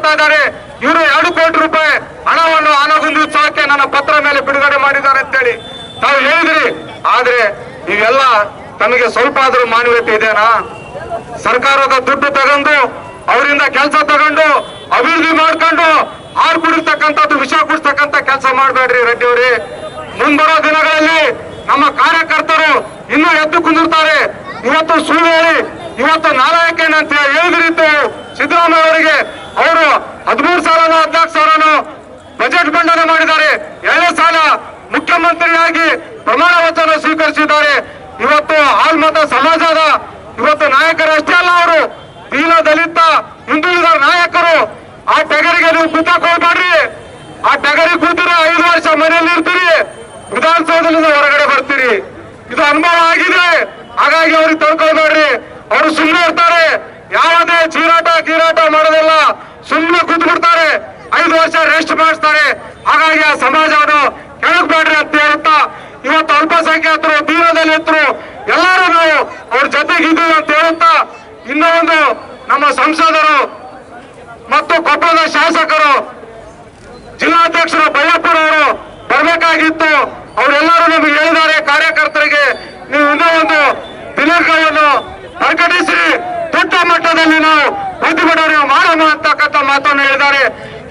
ಮಾಡ್ತಾ ಇದ್ದಾರೆ. ಇವರು ಎರಡು ಕೋಟಿ ರೂಪಾಯಿ ಹಣವನ್ನು ಆನಗುಂದಿ ಉತ್ಸವಕ್ಕೆ ನನ್ನ ಪತ್ರ ಮೇಲೆ ಬಿಡುಗಡೆ ಮಾಡಿದ್ದಾರೆ ಅಂತೇಳಿ ತಾವು ಹೇಳಿದ್ರಿ. ಆದ್ರೆ ಇವೆಲ್ಲ ತಮಗೆ ಸ್ವಲ್ಪ ಆದ್ರೂ ಮಾನವೀಯತೆ ಇದೆನಾ? ಸರ್ಕಾರದ ದುಡ್ಡು ತಗೊಂಡು, ಅವರಿಂದ ಕೆಲಸ ತಗೊಂಡು, ಅಭಿವೃದ್ಧಿ ಮಾಡ್ಕೊಂಡು, ಹಾಲು ಕುಡಿಸ್ತಕ್ಕಂಥದ್ದು ವಿಷ ಕುಡಿಸ್ತಕ್ಕಂಥ ಕೆಲಸ ಮಾಡಬೇಡ್ರಿ ರೆಡ್ಡಿ ಅವರೇ. ಮುಂಬರೋ ದಿನಗಳಲ್ಲಿ ನಮ್ಮ ಕಾರ್ಯಕರ್ತರು ಇನ್ನೂ ಎದ್ದು ಕುಂದಿರ್ತಾರೆ. ಇವತ್ತು ಸುಳ್ಳು ಹೇಳಿ, ಇವತ್ತು ನಾರಾಯಕನ್ ಅಂತ ಹೇಳಿದ್ರಿತ್ತು ಸಿದ್ದರಾಮಯ್ಯ ಅವರಿಗೆ ಅವರು ಹದಿಮೂರು ಸಾವಿರ ಹದಿನಾಲ್ಕು ಸಾವಿರನು ಬಜೆಟ್ ಮಂಡನೆ ಮಾಡಿದ್ದಾರೆ. ಎರಡನೇ ಸಾಲ ಮುಖ್ಯಮಂತ್ರಿಯಾಗಿ ಪ್ರಮಾಣ ವಚನ ಸ್ವೀಕರಿಸಿದ್ದಾರೆ. ಇವತ್ತು ಆಲ್ಮತ ಸಮಾಜದ ಇವತ್ತು ನಾಯಕರು ಅಷ್ಟೇ ಅಲ್ಲ ಅವರು. ದೀನ ದಲಿತ ಹಿಂದುಳಿದ ನಾಯಕರು. ಆ ಟಗರಿಗೆ ನೀವು ಕೂತಕ್ಕೆ ಹೋಗ್ಬೇಡ್ರಿ ಆ ಟಗರಿ ಕೂತಿರ ಐದು ವರ್ಷ ಮನೆಯಲ್ಲಿ ಇರ್ತೀರಿ. ವಿಧಾನಸೌಧದಿಂದ ಹೊರಗಡೆ ಬರ್ತೀರಿ. ಇದು ಅನುಭವ ಆಗಿದೆ. ಹಾಗಾಗಿ ಅವ್ರಿಗೆ ತಿಳ್ಕೊಳ್ಬೇಡ್ರಿ. ಅವರು ಸುಮ್ಮನೆ ಇರ್ತಾರೆ. ಯಾವುದೇ ಚೀರಾಟ, ಕೀರಾಟ ಮಾಡೋದಿಲ್ಲ ಸುಮ್ಮನೆ ಕೂತ್ ಬಿಡ್ತಾರೆ ಐದು ವರ್ಷ ರೆಸ್ಟ್ ಮಾಡಿಸ್ತಾರೆ. ಹಾಗಾಗಿ ಆ ಸಮಾಜವನ್ನು ಕೆಳಗ್ಬೇಡ್ರಿ ಅಂತ ಹೇಳುತ್ತಾ, ಇವತ್ತು ಅಲ್ಪಸಂಖ್ಯಾತರು ದೀನದಲ್ಲಿತ್ತರು ಎಲ್ಲರೂ ನಾವು ಅವ್ರ ಜೊತೆಗಿದ್ದೀವಿ ಅಂತ ಹೇಳುತ್ತಾ, ಇನ್ನೂ ಒಂದು ನಮ್ಮ ಸಂಸದರು ಮತ್ತು ಕೊಪ್ಪದ ಶಾಸಕರು ಜಿಲ್ಲಾಧ್ಯಕ್ಷರು ಬಳ್ಳಾಪುರವರು ಬರಬೇಕಾಗಿತ್ತು ಅವರೆಲ್ಲರೂ ನಮಗೆ ಹೇಳಿದ್ದಾರೆ ಕಾರ್ಯಕರ್ತರಿಗೆ ನೀವು ಇನ್ನೂ ಒಂದು ದಿನಾಂಕವನ್ನು ಪ್ರಕಟಿಸಿ ದೊಡ್ಡ ಮಟ್ಟದಲ್ಲಿ ನಾವು ಪ್ರತಿಭಟನೆ ಮಾಡೋಣ ಅಂತಕ್ಕಂಥ ಮಾತನ್ನು ಹೇಳಿದ್ದಾರೆ.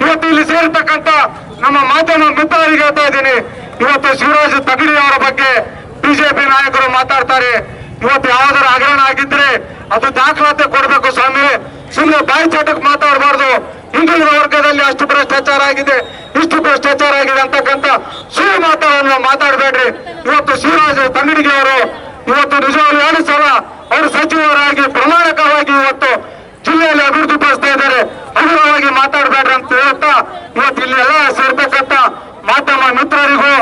ಇವತ್ತು ಇಲ್ಲಿ ಸೇರಿರ್ತಕ್ಕಂಥ ನಮ್ಮ ಮಾಧ್ಯಮ ಮಿತ್ರರಿಗೆ ಹೇಳ್ತಾ ಇದ್ದೀನಿ. ಇವತ್ತು ಶಿವರಾಜ್ ತಗಡಿ ಅವರ ಬಗ್ಗೆ ಬಿಜೆಪಿ ನಾಯಕರು ಮಾತಾಡ್ತಾರೆ. ಇವತ್ತು ಯಾವ್ದಾರು ಹಗರಣ ಆಗಿದ್ರೆ ಅದು ದಾಖಲಾತಿ ಕೊಡಬೇಕು ಸ್ವಾಮಿ. ಸುಮ್ಮನೆ ಬಾಯಿ ಚಾಟಕ್ಕೆ ಮಾತಾಡಬಾರ್ದು. ಹಿಂದುಳಿದ ವರ್ಗದಲ್ಲಿ ಅಷ್ಟು ಭ್ರಷ್ಟಾಚಾರ ಆಗಿದೆ, ಇಷ್ಟು ಭ್ರಷ್ಟಾಚಾರ ಆಗಿದೆ ಅಂತಕ್ಕಂಥ ಸುಳ್ಳು ಮಾತನ್ನು ಮಾತಾಡಬೇಡ್ರಿ. ಇವತ್ತು ಶಿವರಾಜ್ ತಂಗಡಿಗೆ ಅವರು, ಇವತ್ತು ನಿಜವಾಗ್ಲೂ ಎರಡು ಸಲ ಅವರು ಸಚಿವರಾಗಿ ಪ್ರಮಾಣಕವಾಗಿ ಇವತ್ತು ಜಿಲ್ಲೆಯಲ್ಲಿ ಅಭಿವೃದ್ಧಿ ಪಡಿಸ್ತಾ ಇದ್ದಾರೆ ಹಗುರವಾಗಿ ಮಾತಾಡಬೇಡ್ರಿ ಅಂತ ಹೇಳ್ತಾ ಇವತ್ತು ಇಲ್ಲಿ ಎಲ್ಲ ಸೇರ್ತಕ್ಕಂಥ ಮಾಧ್ಯಮ ಮಿತ್ರರಿಗೂ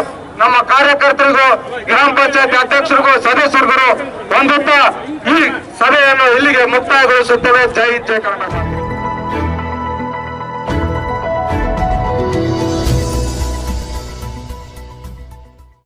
ನಮ್ಮ ಕಾರ್ಯಕರ್ತರಿಗೂ ಗ್ರಾಮ ಪಂಚಾಯತ್ ಅಧ್ಯಕ್ಷರಿಗೂ ಸದಸ್ಯರಿಗೂ ಹೊಂದುತ್ತಾ ಈ ಸಭೆಯನ್ನು ಇಲ್ಲಿಗೆ ಮುಕ್ತಾಯಗೊಳಿಸುತ್ತೇವೆ. ಜೈ ಜಯ ಕರ್ನಾಟಕ